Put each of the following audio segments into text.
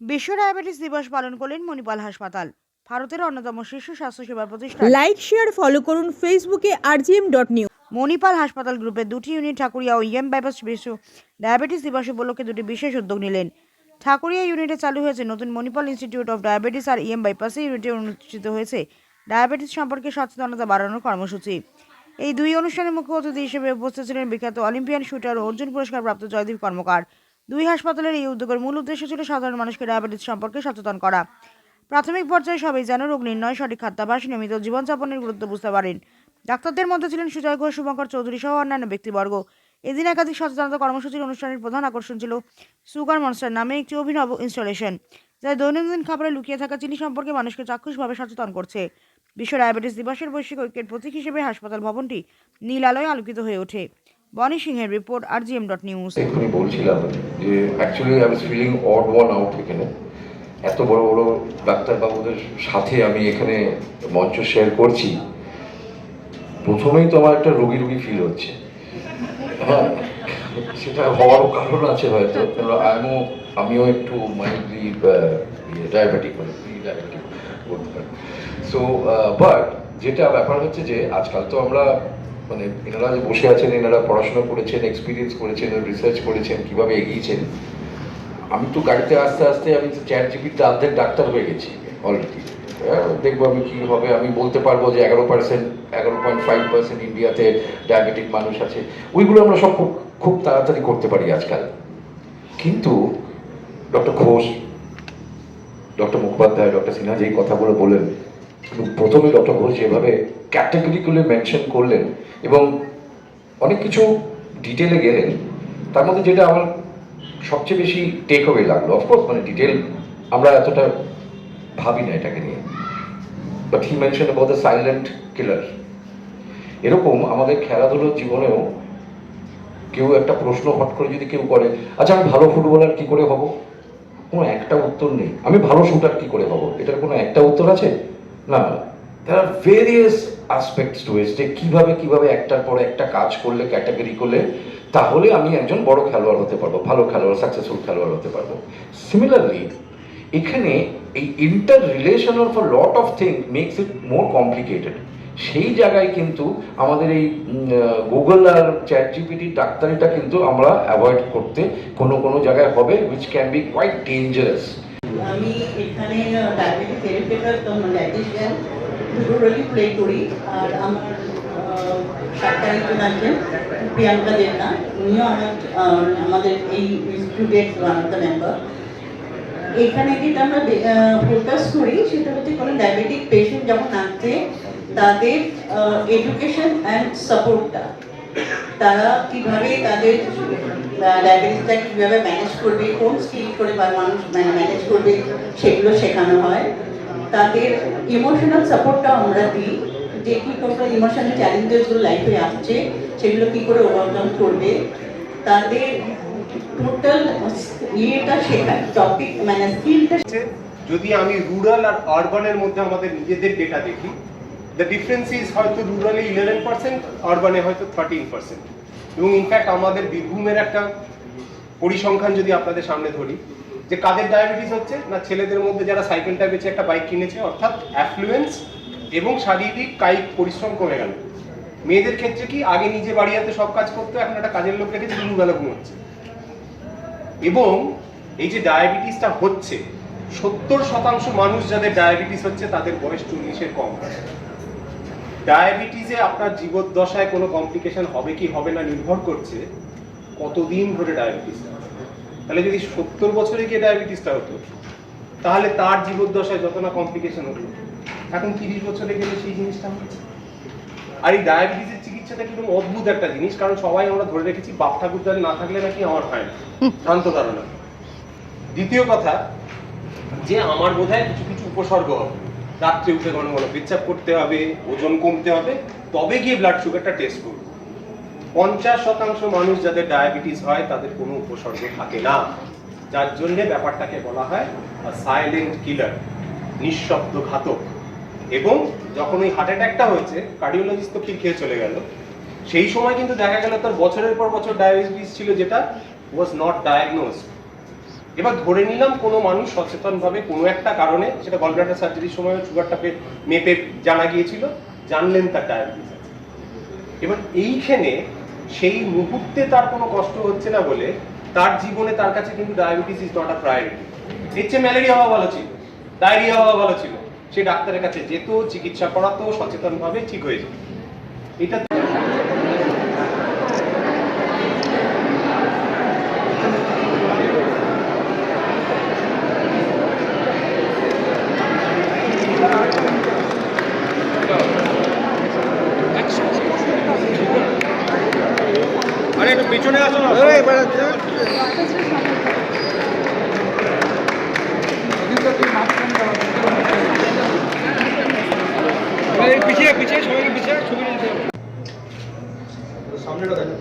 বিশ্ব ডায়াবেটিস দিবস পালন করলেন মণিপাল হাসপাতাল ভারতের অন্যতম শীর্ষ স্বাস্থ্যসেবা প্রতিষ্ঠান। লাইক শেয়ার ফলো করুন ফেসবুকে আরজিএম ডট নিউ মণিপাল হাসপাতাল গ্রুপের দুটি ইউনিট ঠাকুরিয়া ও ইএম বাইপাস বিশ্ব ডায়াবেটিস দিবস উপলক্ষে দুটি বিশেষ উদ্যোগ নিলেন। ঠাকুরিয়া ইউনিটে চালু হয়েছে নতুন মণিপাল ইনস্টিটিউট অফ ডায়াবেটিস আর ইএম বাইপাসে ইউনিটে অনুষ্ঠিত হয়েছে ডায়াবেটিস সম্পর্কে সচেতনতা বাড়ানোর কর্মসূচি। এই দুই অনুষ্ঠানে মুখ্য অতিথি হিসেবে উপস্থিত ছিলেন বিখ্যাত অলিম্পিয়ান শুটার ও অর্জুন পুরস্কার প্রাপ্ত জয়দীপ কর্মকার। দুই হাসপাতালের এই উদ্যোগের মূল উদ্দেশ্য ছিল সাধারণ মানুষকে ডায়াবেটিস সম্পর্কে সচেতন করা। প্রাথমিক পর্যায়ে সবাই যেন রোগ নির্ণয় সঠিক খাদ্যাভ্যাস, নিয়মিত জীবনযাপনের গুরুত্ব বুঝতে পারেন। ডাক্তারদের মধ্যে ছিলেন সুজয় ঘোষ শুভঙ্কর চৌধুরী সহ অন্যান্য ব্যক্তিবর্গ। এদিন একাধিক সচেতনতা কর্মসূচির অনুষ্ঠানের প্রধান আকর্ষণ ছিল সুগার মনস্টার নামে একটি অভিনব ইনস্টলেশন, যা দৈনন্দিন খাবারে লুকিয়ে থাকা চিনি সম্পর্কে মানুষকে চাক্ষুষভাবে সচেতন করছে। বিশ্ব ডায়াবেটিস দিবসের বৈশ্বিক ঐক্যের প্রতীক হিসেবে হাসপাতাল ভবনটি নীল আলোয় আলোকিত হয়ে ওঠে। বনি সিংহের রিপোর্ট আর জিএম ডট নিউজ। বলছিলাম যে actually I was feeling odd one out এখানে। এত বড় বড় ডাক্তারবাবুদের সাথে আমি এখানে মঞ্চ শেয়ার করছি। প্রথমেই তো আমার একটা ফিল হচ্ছে। হ্যাঁ সেটা হওয়ারও কারণ আছে হয়তো। আমিও আমিও একটু মাইল্ডলি ডায়াবেটিক মানে ডায়াবেটিক পারি। সো বাট যেটা ব্যাপার হচ্ছে যে, আজকাল তো আমরা মানে এনারা যে বসে আছেন, এনারা পড়াশোনা করেছেন এক্সপিরিয়েন্স করেছেন রিসার্চ করেছেন, কীভাবে এগিয়েছেন। আমি তো গাড়িতে আস্তে আস্তে আমি চ্যাট জিপিতে অর্ধেক ডাক্তার হয়ে গেছি অলরেডি দেখব আমি কি হবে। আমি বলতে পারব যে এগারো পার্সেন্ট এগারো পয়েন্ট ফাইভ পার্সেন্ট ইন্ডিয়াতে ডায়াবেটিক মানুষ আছে। ওইগুলো আমরা সব খুব খুব তাড়াতাড়ি করতে পারি আজকাল। কিন্তু doctor Ghosh, doctor Mukhopadhyay, doctor Sinha যেই কথাগুলো বললেন প্রথমে ডক্টর ঘোষ যেভাবে ক্যাটাগরিগুলো মেনশন করলেন এবং অনেক কিছু ডিটেলে গেলেন, তার মধ্যে যেটা আমার সবচেয়ে বেশি টেক অ্যাওয়ে লাগল অফকোর্স মানে ডিটেল আমরা এতটা ভাবি না এটাকে নিয়ে but he mention about the silent killer এরকম আমাদের খেলাধুলোর জীবনেও কেউ একটা প্রশ্ন হট করে যদি কেউ করে আচ্ছা আমি ভালো ফুটবলার কি করে হব? কোনো একটা উত্তর নেই, আমি ভালো শুটার কি করে হব? এটার কোনো একটা উত্তর আছে? না। There are various aspects to যে কীভাবে কীভাবে একটার পর একটা কাজ করলে ক্যাটাগরি করলে, তাহলে আমি একজন বড় খেলোয়াড় হতে পারব, ভালো খেলোয়াড় সাকসেসফুল খেলোয়াড় হতে পারব। সিমিলারলি এখানে এই inter relation of lot of thing makes it more complicated সেই জায়গায় কিন্তু আমাদের এই গুগল আর চ্যাট জিপিটি ডাক্তারিটা কিন্তু আমরা অ্যাভয়েড করতে কোনো কোনো জায়গায় হবে which can be quite dangerous আমি এখানে ডায়াবেটিস থেরাপিটার ডায়েটিশিয়ান দুটো রোলই প্লে করি আর আমার ডাক্তার একজন আছেন প্রিয়াঙ্কা দেবনা উনিও আমার আমাদের এই ইনস্টিটিউটের ওয়ান অফ দ্য মেম্বার এখানে যেটা আমরা ফোকাস করি সেটা হচ্ছে কোনো ডায়াবেটিক পেশেন্ট যখন আসছে, তাদের এডুকেশন অ্যান্ড সাপোর্টটা তারা কীভাবে তাদের ডায়াবেটিসটা কীভাবে ম্যানেজ করবে, কোন স্কিল করে মানুষ ম্যানেজ করবে, সেগুলো শেখানো হয়। তাদের ইমোশনাল সাপোর্টটা আমরা দিই, যে কি করে ইমোশনাল চ্যালেঞ্জেসগুলো লাইফে আসছে, সেগুলো কি করে ওভারকাম করবে। তাদের টোটাল ইয়েটা শেখায় টপিক মানে স্কিলটা যদি আমি রুরাল আর আরবানের মধ্যে আমাদের নিজেদের ডেটা দেখি দ্য ডিফারেন্স ইজ হয়তো রুরালে ইলেভেন পার্সেন্ট আরবানে হয়তো থার্টিন পার্সেন্ট এবং ইনফ্যাক্ট আমাদের বীরভূমের একটা পরিসংখ্যান যদি আপনাদের সামনে ধরি যে কাদের ডায়াবেটিস হচ্ছে না ছেলেদের মধ্যে যারা সাইকেলটা বেঁচে একটা বাইক কিনেছে, অর্থাৎ অ্যাফ্লুয়েন্স এবং শারীরিক কায়িক পরিশ্রম কমে গেল। মেয়েদের ক্ষেত্রে কি আগে নিজে বাড়িয়াতে সব কাজ করতো, এখন একটা কাজের লোক রেখেছে দুবেলা ঘুমোচ্ছে। এবং এই যে ডায়াবেটিসটা হচ্ছে, সত্তর শতাংশ মানুষ যাদের ডায়াবেটিস হচ্ছে, তাদের বয়স চল্লিশের কম। ডায়াবেটিসে আপনার জীবদ্দশায় কোনো কমপ্লিকেশন হবে কি হবে না নির্ভর করছে কতদিন ধরে ডায়াবেটিস তাহলে যদি সত্তর বছরে গিয়ে ডায়াবেটিসটা হতো, তাহলে তার জীবদ্দশায় যত না কমপ্লিকেশন হতো, এখন তিরিশ বছরে গেলে সেই জিনিসটা হচ্ছে আর এই ডায়াবেটিসের চিকিৎসাটা কিন্তু অদ্ভুত একটা জিনিস, কারণ সবাই আমরা ধরে রেখেছি, বাপ ঠাকুরদার না থাকলে নাকি আমার হয় না, ভ্রান্ত ধারণা। দ্বিতীয় কথা, যে আমার বোধহয় কিছু কিছু উপসর্গ হবে। রাত্রে উঠে ঘন ঘন পেচ্ছাপ করতে হবে, ওজন কমতে হবে, তবে গিয়ে ব্লাড সুগারটা টেস্ট করব। পঞ্চাশ শতাংশ মানুষ যাদের ডায়াবেটিস হয়, তাদের কোনো উপসর্গ থাকে না। যার জন্যে ব্যাপারটাকে বলা হয় সাইলেন্ট কিলার নিঃশব্দ ঘাতক এবং যখন ওই হার্ট অ্যাটাকটা হয়েছে কার্ডিওলজিস্ট তো খেয়ে চলে গেল। সেই সময় কিন্তু দেখা গেল তার বছরের পর বছর ডায়াবেটিস ছিল যেটা ওয়াজ নট ডায়াগনোসড এবার ধরে নিলাম কোনো মানুষ সচেতনভাবে কোনো একটা কারণে, সেটা গলব্লাডার সার্জারির সময় সুগারটাকে মেপে জানা গিয়েছিল, জানলেন তার ডায়াবেটিস এবার এইখানে সেই মুহূর্তে তার কোনো কষ্ট হচ্ছে না বলে তার জীবনে তার কাছে কিন্তু diabetes is not a priority নিচ্ছে ম্যালেরিয়া হওয়া ভালো ছিল ডায়রিয়া হওয়া ভালো ছিল। সে ডাক্তারের কাছে যেত, চিকিৎসা করাতো, সচেতনভাবে ঠিক হয়ে যেত। এটা আরে একটু পিছনে আসো না। পিছিয়ে পিছিয়ে সবাইকে পিছিয়ে ছবি নিতে হবে। সামনেটা দেখো।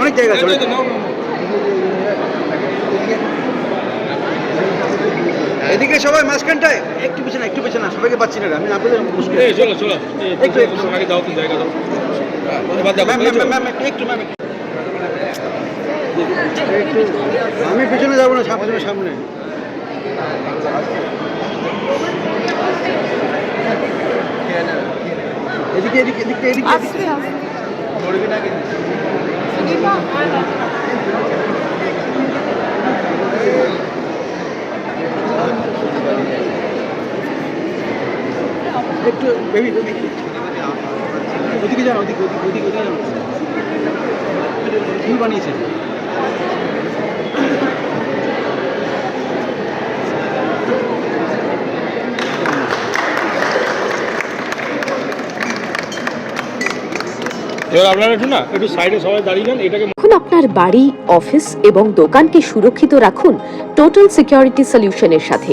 অনেক জায়গা। নাও। এদিকে সবাই মাঝখানটায়। একটু পিছনে একটু পিছনে না, সবাইকে পাচ্ছি না রে, আমি আপনাদের মুশকিল। চলো চলো। একটু, একটু। আগে দাও তো জায়গা দাও। একটু ম্যাম আমি পিছনে যাব না সামনে সামনে এদিকে এদিকে এদিকে এদিকে এদিকে। একটু বেবি বেবি। ওদিকে যান ওদিকে ওদিকে ওদিকে ওদিকে যান ভুল বানিয়েছে এবার আপনারা একটু না একটু সাইডে সবাই দাঁড়িয়ে যান এটাকে এখন আপনার বাড়ি অফিস এবং দোকানকে সুরক্ষিত রাখুন টোটাল সিকিউরিটি সলিউশনের সাথে।